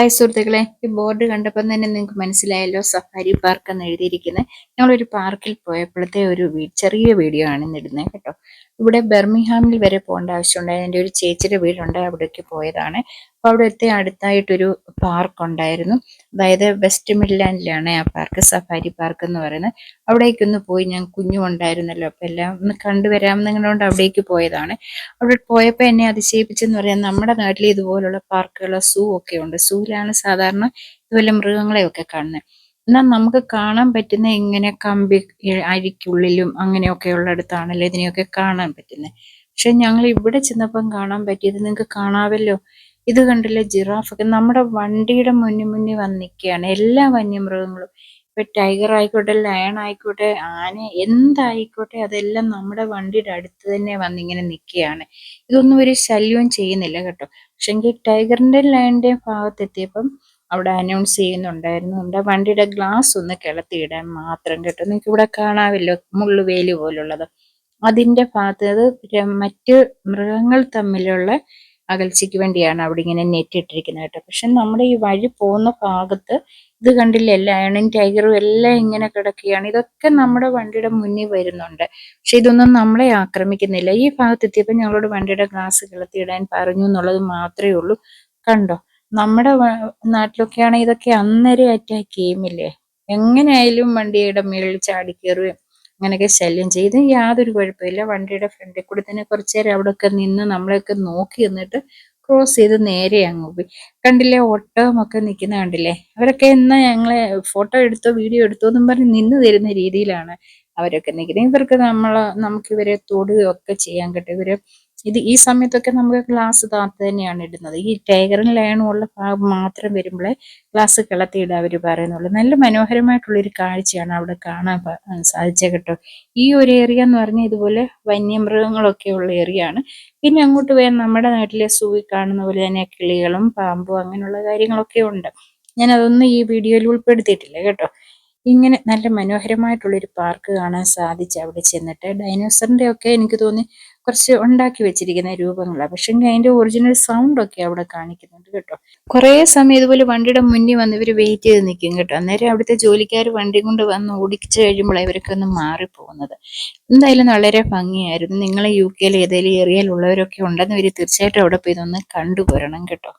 Hi സുഹൃത്തുക്കളെ ഈ board കണ്ടപ്പോൾ തന്നെ നിങ്ങൾക്ക് മനസ്സിലായല്ലോ സഫാരി പാർക്ക് എന്ന് എഴുതിയിരിക്കുന്നത്. ഞങ്ങളൊരു പാർക്കിൽ പോയപ്പോഴത്തെ ഒരു ചെറിയ വീഡിയോ ആണ് ഇന്നിടുന്നത് കേട്ടോ. ഇവിടെ ബെർമിഹാമിൽ വരെ പോകേണ്ട ആവശ്യമുണ്ടായി എന്റെ ഒരു ചേച്ചിയുടെ വീടുണ്ട് അവിടേക്ക് പോയതാണ്. അപ്പോൾ അവിടുത്തെ അടുത്തായിട്ടൊരു പാർക്ക് ഉണ്ടായിരുന്നു അതായത് വെസ്റ്റ് മിഡ്ലാൻഡിലാണ് ആ പാർക്ക് സഫാരി പാർക്ക് എന്ന് പറയുന്നത്. അവിടേക്കൊന്ന് പോയി ഞാൻ കുഞ്ഞും ഉണ്ടായിരുന്നല്ലോ അപ്പോൾ എല്ലാം ഒന്ന് കണ്ടുവരാമെന്നുകൊണ്ട് അവിടേക്ക് പോയതാണ്. അവിടെ പോയപ്പോൾ എന്നെ അതിശയിപ്പിച്ചെന്ന് പറയാൻ നമ്മുടെ നാട്ടിൽ ഇതുപോലുള്ള പാർക്കുകൾ സൂ ഒക്കെ ഉണ്ട്. സൂവിലാണ് സാധാരണ ഇതുപോലെ മൃഗങ്ങളെയൊക്കെ കാണുന്നത് എന്നാൽ നമുക്ക് കാണാൻ പറ്റുന്ന ഇങ്ങനെ കമ്പി അരിക്കുള്ളിലും അങ്ങനെയൊക്കെ ഉള്ളിടത്താണല്ലോ ഇതിനെയൊക്കെ കാണാൻ പറ്റുന്നത്. പക്ഷെ ഞങ്ങൾ ഇവിടെ ചെന്നപ്പം കാണാൻ പറ്റിയത് നിങ്ങൾക്ക് കാണാവല്ലോ? ഇത് കണ്ടില്ലേ ജിറാഫൊക്കെ നമ്മുടെ വണ്ടിയുടെ മുന്നിൽ മുന്നിൽ വന്ന് നിൽക്കുകയാണ്. എല്ലാ വന്യമൃഗങ്ങളും. ഇപ്പൊ ടൈഗർ ആയിക്കോട്ടെ ലയൺ ആയിക്കോട്ടെ ആന എന്തായിക്കോട്ടെ അതെല്ലാം നമ്മുടെ വണ്ടിയുടെ അടുത്ത് തന്നെ വന്നിങ്ങനെ നിൽക്കുകയാണ്. ഇതൊന്നും ഒരു ശല്യവും ചെയ്യുന്നില്ല കേട്ടോ. പക്ഷെങ്കിൽ ടൈഗറിന്റെ ലയണിന്റെയും ഭാഗത്തെത്തിയപ്പം അവിടെ അനൗൺസ് ചെയ്യുന്നുണ്ടായിരുന്നു. നമ്മുടെ വണ്ടിയുടെ ഗ്ലാസ് ഒന്ന് കിളത്തിയിടാൻ മാത്രം കേട്ടോ. നിങ്ങൾക്ക് ഇവിടെ കാണാമല്ലോ മുള്ളുവേലി പോലുള്ളത്. അതിന്റെ ഭാഗത്ത് മറ്റ് മൃഗങ്ങൾ തമ്മിലുള്ള അകൽച്ചയ്ക്ക് വേണ്ടിയാണ് അവിടെ ഇങ്ങനെ നെറ്റ് ഇട്ടിരിക്കുന്നത് കേട്ടോ. പക്ഷെ നമ്മുടെ ഈ വഴി പോകുന്ന ഭാഗത്ത് ഇത് കണ്ടില്ലേ ലയണും ടൈഗറും എല്ലാം ഇങ്ങനെ കിടക്കുകയാണ്. ഇതൊക്കെ നമ്മുടെ വണ്ടിയുടെ മുന്നിൽ വരുന്നുണ്ട്. പക്ഷെ ഇതൊന്നും നമ്മളെ ആക്രമിക്കുന്നില്ല. ഈ ഭാഗത്ത് എത്തിയപ്പോൾ ഞങ്ങളോട് വണ്ടിയുടെ ഗ്ലാസ് കിളത്തിയിടാൻ പറഞ്ഞു എന്നുള്ളത് മാത്രമേ ഉള്ളൂ. കണ്ടോ? നമ്മുടെ നാട്ടിലൊക്കെ നാട്ടിലൊക്കെയാണെങ്കിൽ ഇതൊക്കെ അന്നേരം അറ്റാക്ക് ചെയ്യുമില്ലേ? എങ്ങനെയായാലും വണ്ടിയുടെ മേളിൽ ചാടി കയറുകയും അങ്ങനെയൊക്കെ ശല്യം ചെയ്ത് യാതൊരു കുഴപ്പമില്ല. വണ്ടിയുടെ ഫ്രണ്ടിൽ കൂടെ തന്നെ കുറച്ചു നേരം അവിടെയൊക്കെ നിന്ന് നമ്മളെയൊക്കെ നോക്കി നിന്നിട്ട് ക്രോസ് ചെയ്ത് നേരെ അങ്ങ് പോയി. കണ്ടില്ലേ ഒട്ടകമൊക്കെ നിൽക്കുന്ന കണ്ടില്ലേ? അവരൊക്കെ എന്നാ ഞങ്ങളെ ഫോട്ടോ എടുത്തോ വീഡിയോ എടുത്തോ എന്നും പറഞ്ഞ് നിന്ന് തരുന്ന രീതിയിലാണ് അവരൊക്കെ നിൽക്കുന്നത്. ഇവർക്ക് നമ്മൾ നമുക്ക് ഇവരെ തൊടുകയോ ഒക്കെ ചെയ്യാൻ കിട്ടും. ഇവർ ഇത് ഈ സമയത്തൊക്കെ നമുക്ക് ഗ്ലാസ് താത്ത് തന്നെയാണ് ഇടുന്നത്. ഈ ടൈഗറും ലയണും ഉള്ള ഭാഗം മാത്രം വരുമ്പോഴേ ഗ്ലാസ് കിളത്തിയിടാൻ അവർ പറയുന്നുള്ളൂ. നല്ല മനോഹരമായിട്ടുള്ള ഒരു കാഴ്ചയാണ് അവിടെ കാണാൻ സാധിച്ച സാധിച്ചത് കേട്ടോ. ഈ ഒരു ഏരിയ എന്ന് പറഞ്ഞാൽ ഇതുപോലെ വന്യമൃഗങ്ങളൊക്കെ ഉള്ള ഏരിയ ആണ്. പിന്നെ അങ്ങോട്ട് പോയാൽ നമ്മുടെ നാട്ടിലെ സൂവി കാണുന്ന പോലെ തന്നെ കിളികളും പാമ്പും അങ്ങനെയുള്ള കാര്യങ്ങളൊക്കെ ഉണ്ട്. ഞാൻ അതൊന്നും ഈ വീഡിയോയിൽ ഉൾപ്പെടുത്തിയിട്ടില്ല കേട്ടോ. ഇങ്ങനെ നല്ല മനോഹരമായിട്ടുള്ളൊരു പാർക്ക് കാണാൻ സാധിച്ചു അവിടെ ചെന്നിട്ട്. ഡൈനോസറിന്റെ ഒക്കെ എനിക്ക് തോന്നി കുറച്ച് ഉണ്ടാക്കി വെച്ചിരിക്കുന്ന രൂപങ്ങളാണ് പക്ഷെ അതിന്റെ ഒറിജിനൽ സൗണ്ട് ഒക്കെ അവിടെ കാണിക്കുന്നുണ്ട് കേട്ടോ. കുറേ സമയം ഇതുപോലെ വണ്ടിയുടെ മുന്നിൽ വന്ന് ഇവർ വെയിറ്റ് ചെയ്ത് നിൽക്കും കേട്ടോ. അന്നേരം അവിടുത്തെ ജോലിക്കാർ വണ്ടി കൊണ്ട് വന്ന് ഓടിച്ചു കഴിയുമ്പോൾ ഇവരൊക്കെ ഒന്ന് മാറിപ്പോകുന്നത്. എന്തായാലും വളരെ ഭംഗിയായിരുന്നു. നിങ്ങളെ യു കെയിൽ ഏതെങ്കിലും ഏരിയയിൽ ഉള്ളവരൊക്കെ ഉണ്ടെന്ന് ഇവർ തീർച്ചയായിട്ടും അവിടെ പോയി ഇതൊന്ന് കണ്ടുപോരണം കേട്ടോ.